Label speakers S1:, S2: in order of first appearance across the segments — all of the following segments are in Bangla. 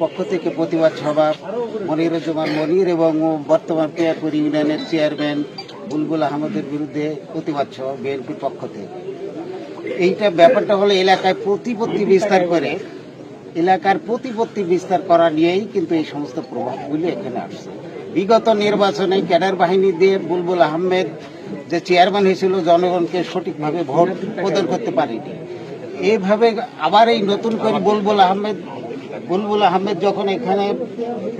S1: পক্ষ থেকে প্রতিবাদ সভা মনিরুজ্জামান মনির এবং বর্তমান পেয়ারপুর ইউনিয়নের চেয়ারম্যান বুলবুল আহমদের বিরুদ্ধে প্রতিবাদ সভা বিএনপির পক্ষ থেকে। এইটা ব্যাপারটা হলো এলাকায় প্রতিপত্তি বিস্তার করে। এলাকার প্রতিপত্তি বিস্তার করা নিয়েই কিন্তু এই সমস্ত প্রভাবগুলি এখানে আসছে। বিগত নির্বাচনে ক্যাডার বাহিনী দিয়ে বুলবুল আহমেদ যে চেয়ারম্যান হয়েছিল, জনগণকে সঠিকভাবে ভোট প্রদান করতে পারেনি। এইভাবে আবার এই নতুন করে বুলবুল আহমেদ বুলবুল আহমেদ যখন এখানে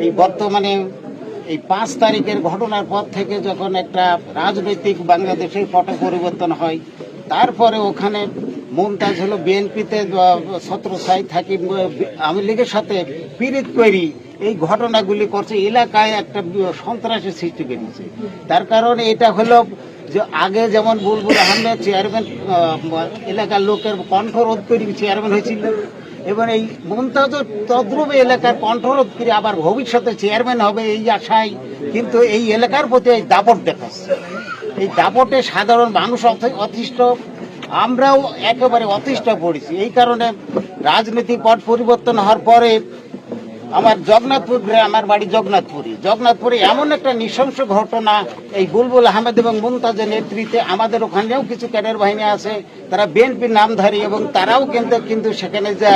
S1: এই বর্তমানে এই পাঁচ তারিখের ঘটনার পর থেকে যখন একটা রাজনৈতিক বাংলাদেশের পট পরিবর্তন হয়, তারপরে ওখানে মমতাজ হলো বিএনপিতে ছত্রছাই থাকি আওয়ামী লীগের সাথে পীড়িত করি, এই ঘটনাগুলি করছে, এলাকায় একটা সন্ত্রাসের সৃষ্টি করেছে। তার কারণে এটা হলো যে আগে যেমন বুলবুল আহমেদ চেয়ারম্যান এলাকার লোকের কণ্ঠরোধ করে চেয়ারম্যান হয়েছিল এবং এই মমতাজও তদ্রুপ এলাকার কণ্ঠরোধ করে আবার ভবিষ্যতে চেয়ারম্যান হবে এই আশায় কিন্তু এই এলাকার প্রতি এই দাপট দেখাচ্ছে এই দাপটে সাধারণ মানুষ অতিষ্ঠ, আমরাও একেবারে অতিষ্ঠ পড়েছি। এই কারণে রাজনীতি পট পরিবর্তন হওয়ার পরে আমার জগন্নাথপুর আমার বাড়ি জগন্নাথপুরে জগন্নাথপুরে এমন একটা নৃশংস ঘটনা, এই বুলবুল আহমেদ এবং মুমতাজের নেতৃত্বে আমাদের ওখানেও কিছু ক্যাডার বাহিনী আছে, তারা বিএনপির নামধারী এবং তারাও কিন্তু কিন্তু সেখানে যে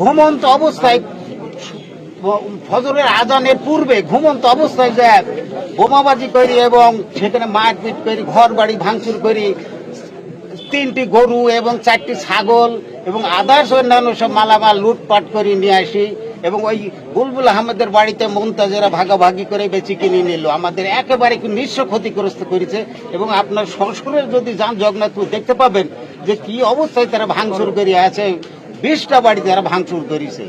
S1: ঘুমন্ত অবস্থায় ফজরের আজানের পূর্বে ঘুমন্ত অবস্থায় যায় বোমাবাজি করি এবং সেখানে মারপিট করি ঘর বাড়ি ভাঙচুর করি তিনটি গরু এবং চারটি ছাগল এবং আদার্স অন্যান্য সব মালামাল লুটপাট করে নিয়ে আসি এবং ওই বুলবুল আহমেদের বাড়িতে মমতাজেরা ভাগাভাগি করে বেশি কিনে নিল। আমাদের একেবারে নিঃস্ব ক্ষতিগ্রস্ত করেছে এবং আপনার শ্বশুরের যদি যান জগন্নাথপুর দেখতে পাবেন যে কি অবস্থায় তারা ভাঙচুর করে আছে। বিশটা বাড়ি তারা ভাঙচুর করেছে।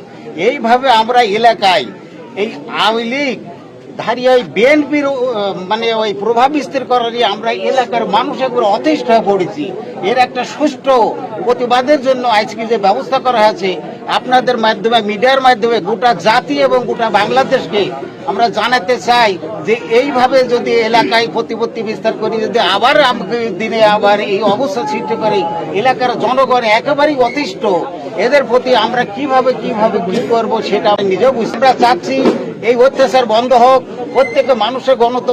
S1: এইভাবে আমরা এলাকায় এই আওয়ামী লীগ ধারী ওই বিএনপির মানে ওই প্রভাব বিস্তার করারই আমরা এলাকার মানুষ একবার অতিষ্ঠ হয়ে পড়েছি। এর একটা সুষ্ঠু প্রতিবাদের জন্য আজকে যে ব্যবস্থা করা হয়েছে, আপনাদের মাধ্যমে, মিডিয়ার মাধ্যমে গোটা জাতি এবং গোটা বাংলাদেশকে আমরা জানাতে চাই যে এইভাবে যদি এলাকায় প্রতিপত্তি বিস্তার করি, যদি আবার দিনে আবার এই অবস্থা সৃষ্টি করে, এলাকার জনগণ একেবারেই অতিষ্ঠ। এদের প্রতি আমরা কীভাবে কীভাবে কি করব সেটা আমি নিজেও বুঝতে চাচ্ছি এই অত্যাচার বন্ধ হোক প্রত্যেকটা মানুষের গণতন্ত্র